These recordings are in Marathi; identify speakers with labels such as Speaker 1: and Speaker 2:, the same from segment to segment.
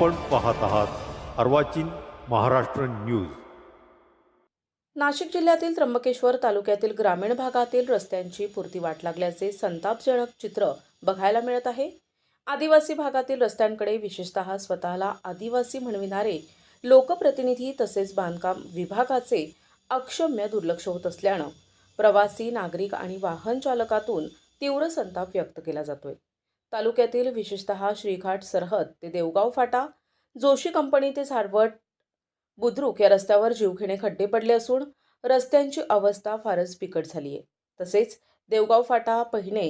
Speaker 1: आपण पाहत आहात अर्वाचीन महाराष्ट्र न्यूज
Speaker 2: नाशिक जिल्ह्यातील त्र्यंबकेश्वर तालुक्यातील ग्रामीण भागातील रस्त्यांची पूर्ती वाट लागल्याचे संतापजनक चित्र बघायला मिळत आहे आदिवासी भागातील रस्त्यांकडे विशेषतः स्वतःला आदिवासी म्हणविणारे लोकप्रतिनिधी तसेच बांधकाम विभागाचे अक्षम्य दुर्लक्ष होत असल्यानं प्रवासी नागरिक आणि वाहन चालकातून तीव्र संताप व्यक्त केला जातोय तालुक्यातील विशेषतः श्रीघाट सरहद ते देवगाव फाटा जोशी कंपनी ते झाडवट बुद्रुक या रस्त्यावर जीवघेणे खड्डे पडले असून रस्त्यांची अवस्था फारच बिकट झाली आहे तसेच देवगाव फाटा पहिने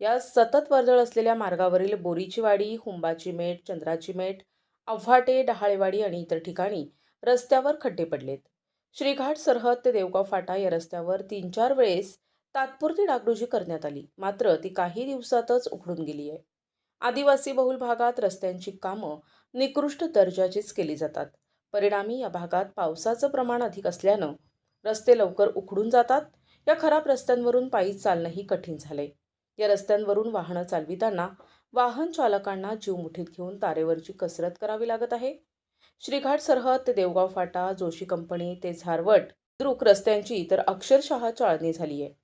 Speaker 2: या सतत वर्दळ असलेल्या मार्गावरील बोरीची वाडी हुंबाची मेट चंद्राची मेट आव्हाटे डहाळेवाडी आणि इतर ठिकाणी रस्त्यावर खड्डे पडलेत श्रीघाट सरहद ते देवगाव फाटा या रस्त्यावर तीन चार वेळेस तात्पुरती डागडुजी करण्यात आली मात्र ती काही दिवसातच उघडून गेली आहे आदिवासी बहुल भागात रस्त्यांची कामं निकृष्ट दर्जाचीच केली जातात परिणामी या भागात पावसाचं प्रमाण अधिक असल्यानं रस्ते लवकर उखडून जातात या खराब रस्त्यांवरून पायी चालणंही कठीण झालंय या रस्त्यांवरून वाहनं चालविताना वाहन चालकांना जीव मुठीत घेऊन तारेवरची कसरत करावी लागत आहे श्रीघाट सरहद ते देवगाव फाटा जोशी कंपनी ते झारवट द्रुक रस्त्यांची तर अक्षरशः चाळणी झाली आहे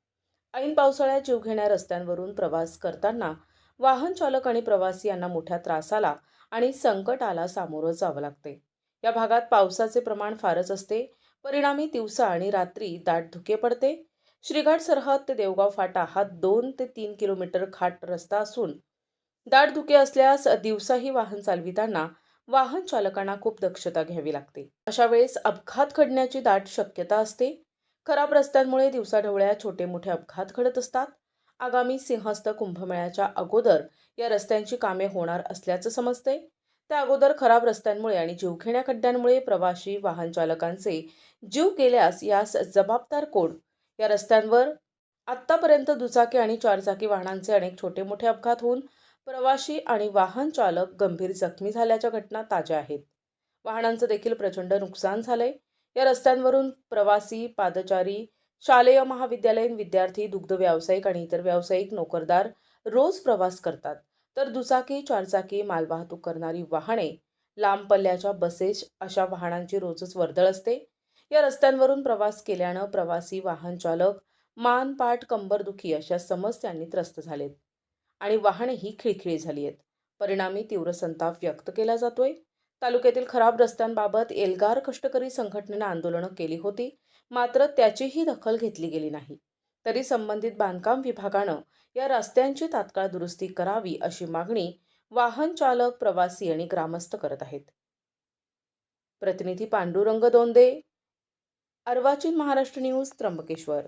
Speaker 2: ऐन पावसाळ्यात जीव घेण्या रस्त्यांवरून प्रवास करताना वाहन चालक आणि प्रवासी यांना मोठ्या त्रासाला आणि संकटाला सामोरं जावं लागते या भागात पावसाचे प्रमाण फारच असते परिणामी दिवसा आणि रात्री दाट धुके पडते श्रीघाट सरहद ते देवगाव फाटा हा दोन ते तीन किलोमीटर खाट रस्ता असून दाट धुके असल्यास दिवसाही वाहन चालविताना वाहन चालकांना खूप दक्षता घ्यावी लागते अशा वेळेस अपघात घडण्याची दाट शक्यता असते खराब रस्त्यांमुळे दिवसाढवळ्या छोटे मोठे अपघात घडत असतात आगामी सिंहस्थ कुंभमेळ्याच्या अगोदर या रस्त्यांची कामे होणार असल्याचं समजते त्या अगोदर खराब रस्त्यांमुळे आणि जीवघेण्या खड्ड्यांमुळे प्रवाशी वाहन चालकांचे जीव गेल्यास यास जबाबदार कोण या रस्त्यांवर आत्तापर्यंत दुचाकी आणि चारचाकी वाहनांचे अनेक छोटे मोठे अपघात होऊन प्रवाशी आणि वाहन चालक गंभीर जखमी झाल्याच्या घटना ताज्या आहेत वाहनांचं देखील प्रचंड नुकसान झालंय या रस्त्यांवरून प्रवासी पादचारी शालेय महाविद्यालयीन विद्यार्थी दुग्ध व्यावसायिक आणि इतर व्यावसायिक नोकरदार रोज प्रवास करतात तर दुचाकी चारचाकी मालवाहतूक करणारी वाहने लांब पल्ल्याच्या बसेस अशा वाहनांची रोजच वर्दळ असते या रस्त्यांवरून प्रवास केल्यानं प्रवासी वाहन चालक मान पाठ कंबरदुखी अशा समस्यांनी त्रस्त झालेत आणि वाहनेही खिळखिळी झाली आहेत परिणामी तीव्र संताप व्यक्त केला जातोय तालुक्यातील खराब रस्त्यांबाबत एल्गार कष्टकरी संघटनेनं आंदोलनं केली होती मात्र त्याचीही दखल घेतली गेली नाही तरी संबंधित बांधकाम विभागानं या रस्त्यांची तात्काळ दुरुस्ती करावी अशी मागणी वाहन चालक प्रवासी आणि ग्रामस्थ करत आहेत प्रतिनिधी पांडुरंग दोंदे अर्वाचीन महाराष्ट्र न्यूज त्र्यंबकेश्वर